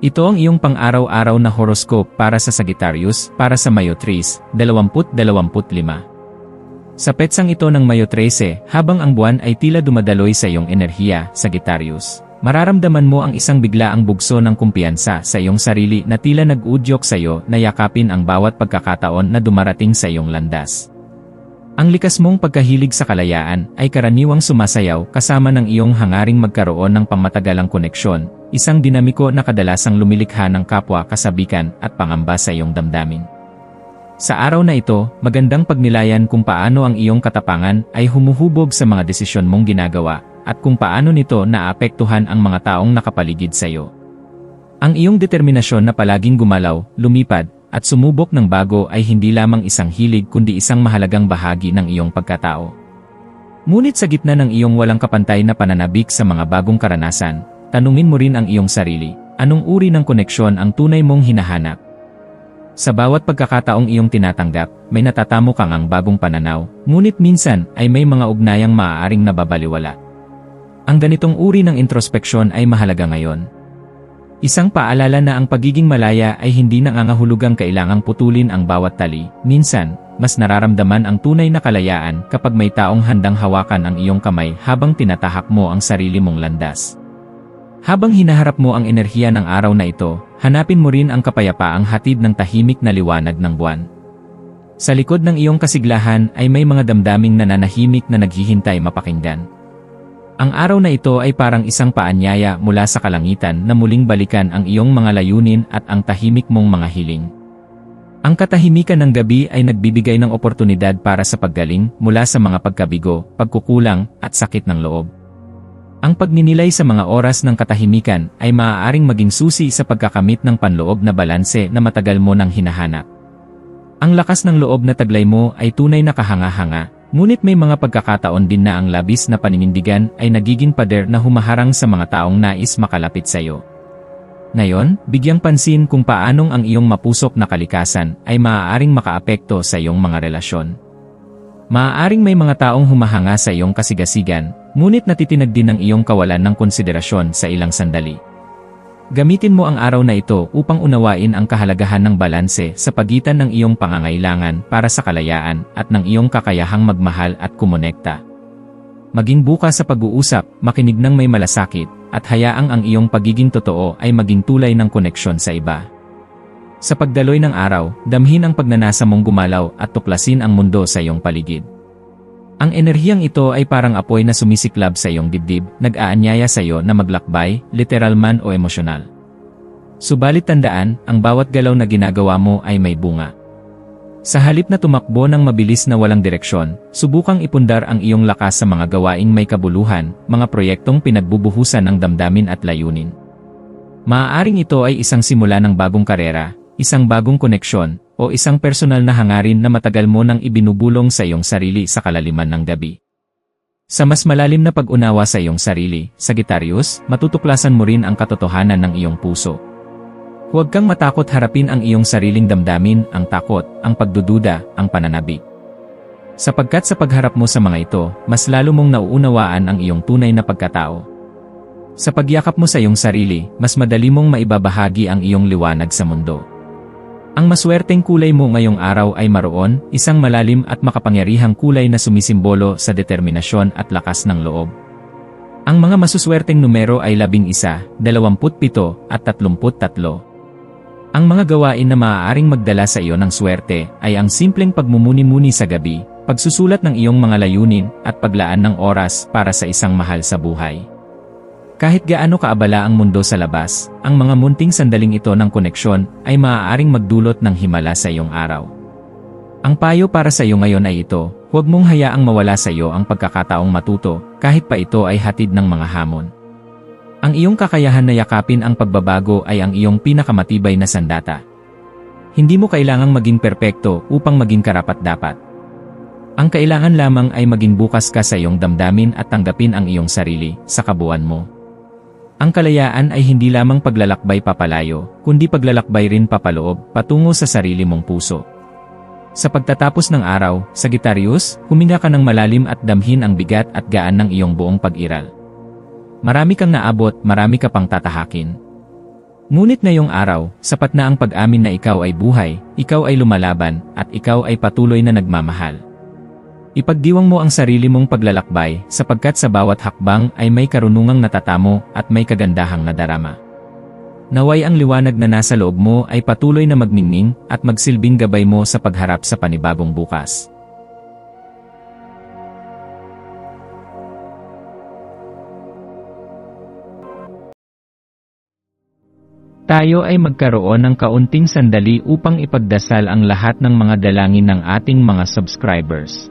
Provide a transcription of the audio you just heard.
Ito ang iyong pang-araw-araw na horoscope para sa Sagittarius, para sa Mayo 3, 2025. Sa petsang ito ng Mayo 13, habang ang buwan ay tila dumadaloy sa iyong enerhiya, Sagittarius, mararamdaman mo ang isang biglaang bugso ng kumpiyansa sa iyong sarili na tila nag-udyok sa iyo na yakapin ang bawat pagkakataon na dumarating sa iyong landas. Ang likas mong pagkahilig sa kalayaan ay karaniwang sumasayaw kasama ng iyong hangaring magkaroon ng pangmatagalang koneksyon, isang dinamiko na kadalasang lumilikha ng kapwa kasabikan at pangamba sa iyong damdamin. Sa araw na ito, magandang pagnilayan kung paano ang iyong katapangan ay humuhubog sa mga desisyon mong ginagawa at kung paano nito naapektuhan ang mga taong nakapaligid sa iyo. Ang iyong determinasyon na palaging gumalaw, lumipad, at sumubok ng bago ay hindi lamang isang hilig kundi isang mahalagang bahagi ng iyong pagkatao. Ngunit sa gitna ng iyong walang kapantay na pananabik sa mga bagong karanasan, tanungin mo rin ang iyong sarili, anong uri ng koneksyon ang tunay mong hinahanap? Sa bawat pagkakataong iyong tinatanggap, may natatamo kang ang bagong pananaw, ngunit minsan ay may mga ugnayang maaaring nababaliwala. Ang ganitong uri ng introspeksyon ay mahalaga ngayon, Isang paalala na ang pagiging malaya ay hindi nangangahulugang kailangang putulin ang bawat tali. Minsan, mas nararamdaman ang tunay na kalayaan kapag may taong handang hawakan ang iyong kamay habang tinatahak mo ang sarili mong landas. Habang hinaharap mo ang enerhiya ng araw na ito, hanapin mo rin ang kapayapaang hatid ng tahimik na liwanag ng buwan. Sa likod ng iyong kasiglahan ay may mga damdaming nananahimik na naghihintay mapakinggan. Ang araw na ito ay parang isang paanyaya mula sa kalangitan na muling balikan ang iyong mga layunin at ang tahimik mong mga hiling. Ang katahimikan ng gabi ay nagbibigay ng oportunidad para sa paggaling mula sa mga pagkabigo, pagkukulang, at sakit ng loob. Ang pagninilay sa mga oras ng katahimikan ay maaaring maging susi sa pagkakamit ng panloob na balanse na matagal mo nang hinahanap. Ang lakas ng loob na taglay mo ay tunay na kahanga-hanga, Ngunit may mga pagkakataon din na ang labis na paninindigan ay nagiging pader na humaharang sa mga taong nais makalapit sa iyo. Ngayon, bigyang pansin kung paanong ang iyong mapusok na kalikasan ay maaaring makaapekto sa iyong mga relasyon. Maaaring may mga taong humahanga sa iyong kasigasigan, ngunit natitinag din ang iyong kawalan ng konsiderasyon sa ilang sandali. Gamitin mo ang araw na ito upang unawain ang kahalagahan ng balanse sa pagitan ng iyong pangangailangan para sa kalayaan at ng iyong kakayahang magmahal at kumonekta. Maging bukas sa pag-uusap, makinig ng may malasakit, at hayaang ang iyong pagiging totoo ay maging tulay ng koneksyon sa iba. Sa pagdaloy ng araw, damhin ang pagnanasa mong gumalaw at tuklasin ang mundo sa iyong paligid. Ang enerhiyang ito ay parang apoy na sumisiklab sa iyong dibdib, nag-aanyaya sa iyo na maglakbay, literal man o emosyonal. Subalit tandaan, ang bawat galaw na ginagawa mo ay may bunga. Sa halip na tumakbo ng mabilis na walang direksyon, subukang ipundar ang iyong lakas sa mga gawaing may kabuluhan, mga proyektong pinagbubuhusan ng damdamin at layunin. Maaaring ito ay isang simula ng bagong karera, isang bagong koneksyon, o isang personal na hangarin na matagal mo nang ibinubulong sa iyong sarili sa kalaliman ng gabi. Sa mas malalim na pag-unawa sa iyong sarili, Sagittarius, matutuklasan mo rin ang katotohanan ng iyong puso. Huwag kang matakot harapin ang iyong sariling damdamin, ang takot, ang pagdududa, ang pananabik. Sapagkat sa pagharap mo sa mga ito, mas lalo mong nauunawaan ang iyong tunay na pagkatao. Sa pagyakap mo sa iyong sarili, mas madali mong maibabahagi ang iyong liwanag sa mundo. Ang maswerteng kulay mo ngayong araw ay maroon, isang malalim at makapangyarihang kulay na sumisimbolo sa determinasyon at lakas ng loob. Ang mga masuswerteng numero ay 11, 27 at 33. Ang mga gawain na maaaring magdala sa iyo ng swerte ay ang simpleng pagmumuni-muni sa gabi, pagsusulat ng iyong mga layunin at paglaan ng oras para sa isang mahal sa buhay. Kahit gaano kaabala ang mundo sa labas, ang mga munting sandaling ito ng koneksyon ay maaaring magdulot ng himala sa iyong araw. Ang payo para sa iyo ngayon ay ito, huwag mong hayaang mawala sa iyo ang pagkakataong matuto, kahit pa ito ay hatid ng mga hamon. Ang iyong kakayahan na yakapin ang pagbabago ay ang iyong pinakamatibay na sandata. Hindi mo kailangang maging perpekto upang maging karapat-dapat. Ang kailangan lamang ay maging bukas ka sa iyong damdamin at tanggapin ang iyong sarili sa kabuuan mo. Ang kalayaan ay hindi lamang paglalakbay papalayo, kundi paglalakbay rin papaloob patungo sa sarili mong puso. Sa pagtatapos ng araw, Sagittarius, huminga ka ng malalim at damhin ang bigat at gaan ng iyong buong pag-iral. Marami kang naabot, marami ka pang tatahakin. Ngunit ngayong araw, sapat na ang pag-amin na ikaw ay buhay, ikaw ay lumalaban, at ikaw ay patuloy na nagmamahal. Ipagdiwang mo ang sarili mong paglalakbay sapagkat sa bawat hakbang ay may karunungang natatamo at may kagandahang nadarama. Naway ang liwanag na nasa loob mo ay patuloy na magningning at magsilbing gabay mo sa pagharap sa panibagong bukas. Tayo ay magkaroon ng kaunting sandali upang ipagdasal ang lahat ng mga dalangin ng ating mga subscribers,